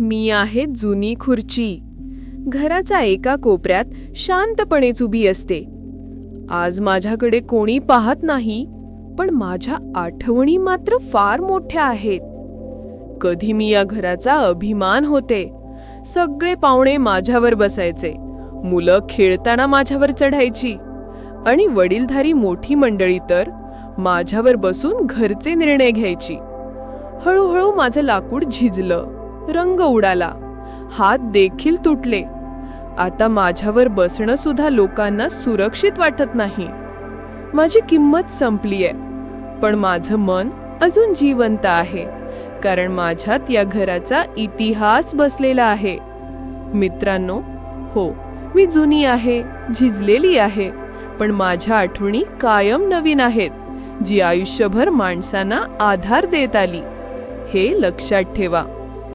मी आहे जुनी खुर्ची. घराच्या एका कोपऱ्यात शांतपणेच उभी असते. आज माझ्याकडे कोणी पाहत नाही पण माझ्या आठवणी मात्र फार मोठ्या आहेत. कधी मी या घराचा अभिमान होते. सगळे पाहुणे माझ्यावर बसायचे. मुलं खेळताना माझ्यावर चढायची. आणि वडीलधारी मोठी मंडळी तर माझ्यावर बसून घरचे निर्णय घ्यायची. हळूहळू माझं लाकूड झिजलं. रंग उडाला. हात देखील तुटले. आता माझ्यावर बसणं सुद्धा लोकांना सुरक्षित वाटत नाही. माझी किंमत संपली आहे पण माझं मन अजून जिवंत आहे. कारण माझ्यात या घराचा इतिहास बसलेला आहे. मित्रांनो हो मी जुनी आहे झिजलेली आहे. पण माझ्या आठवणी कायम नवीन आहेत जी आयुष्यभर माणसांना आधार देत आली. हे लक्षात ठेवा.